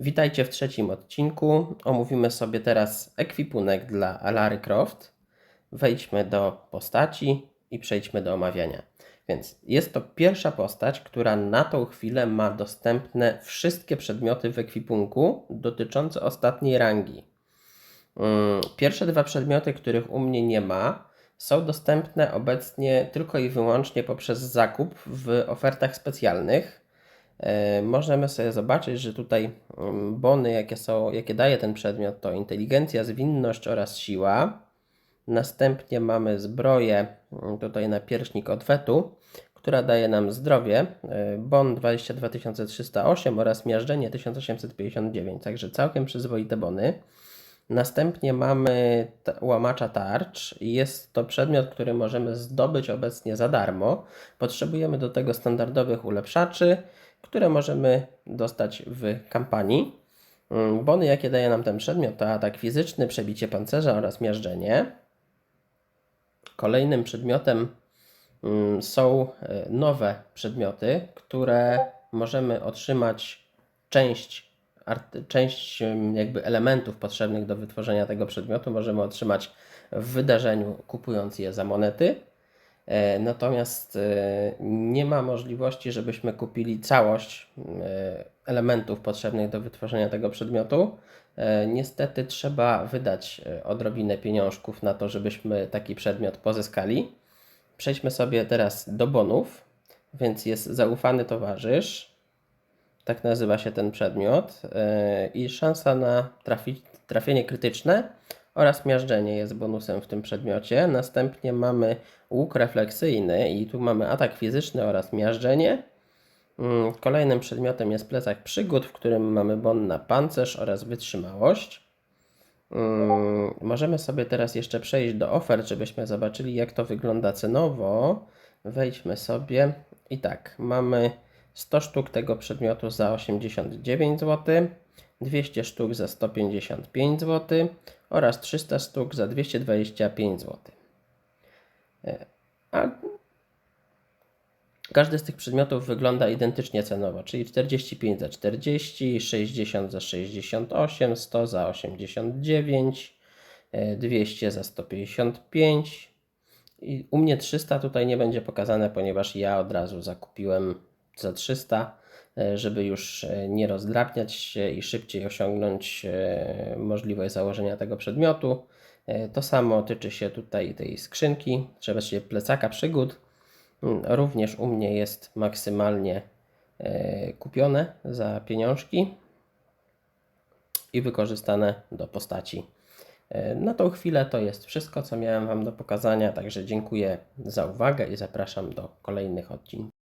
Witajcie w trzecim odcinku. Omówimy sobie teraz ekwipunek dla Alary Croft. Wejdźmy do postaci i przejdźmy do omawiania. Więc jest to pierwsza postać, która na tą chwilę ma dostępne wszystkie przedmioty w ekwipunku dotyczące ostatniej rangi. Mm, Pierwsze dwa przedmioty, których u mnie nie ma, są dostępne obecnie tylko i wyłącznie poprzez zakup w ofertach specjalnych. E, Możemy sobie zobaczyć, że tutaj mm, bony, jakie, są, jakie daje ten przedmiot, to inteligencja, zwinność oraz siła. Następnie mamy zbroję, mm, tutaj na pierśnik odwetu, która daje nam zdrowie, e, bon 22308 oraz miażdżenie 1859, także całkiem przyzwoite bony. Następnie mamy łamacza tarcz. Jest to przedmiot, który możemy zdobyć obecnie za darmo. Potrzebujemy do tego standardowych ulepszaczy, które możemy dostać w kampanii. Mm, Bony, jakie daje nam ten przedmiot, to atak fizyczny, przebicie pancerza oraz miażdżenie. Kolejnym przedmiotem mm, są e, nowe przedmioty, które możemy otrzymać część, część jakby elementów potrzebnych do wytworzenia tego przedmiotu możemy otrzymać w wydarzeniu kupując je za monety. E, Natomiast e, nie ma możliwości, żebyśmy kupili całość e, elementów potrzebnych do wytworzenia tego przedmiotu. Niestety trzeba wydać odrobinę pieniążków na to, żebyśmy taki przedmiot pozyskali. Przejdźmy sobie teraz do bonów. Więc jest zaufany towarzysz. Tak nazywa się ten przedmiot. I szansa na trafi, trafienie krytyczne oraz miażdżenie jest bonusem w tym przedmiocie. Następnie mamy łuk refleksyjny i tu mamy atak fizyczny oraz miażdżenie. Mm, Kolejnym przedmiotem jest plecak przygód, w którym mamy bon na pancerz oraz wytrzymałość. Mm, Możemy sobie teraz jeszcze przejść do ofert, żebyśmy zobaczyli, jak to wygląda cenowo. Wejdźmy sobie i tak, mamy 100 sztuk tego przedmiotu za 89 zł, 200 sztuk za 155 zł oraz 300 sztuk za 225 zł. E, A każdy z tych przedmiotów wygląda identycznie cenowo, czyli 45 za 40, 60 za 68, 100 za 89, e, 200 za 155 i u mnie 300 tutaj nie będzie pokazane, ponieważ ja od razu zakupiłem za 300, e, żeby już e, nie rozdrabniać się i szybciej osiągnąć e, możliwość założenia tego przedmiotu. To samo tyczy się tutaj tej skrzynki, trzeba się plecaka przygód. Mm, Również u mnie jest maksymalnie kupione za pieniążki i wykorzystane do postaci. Na tą chwilę to jest wszystko, co miałem Wam do pokazania, także dziękuję za uwagę i zapraszam do kolejnych odcinków.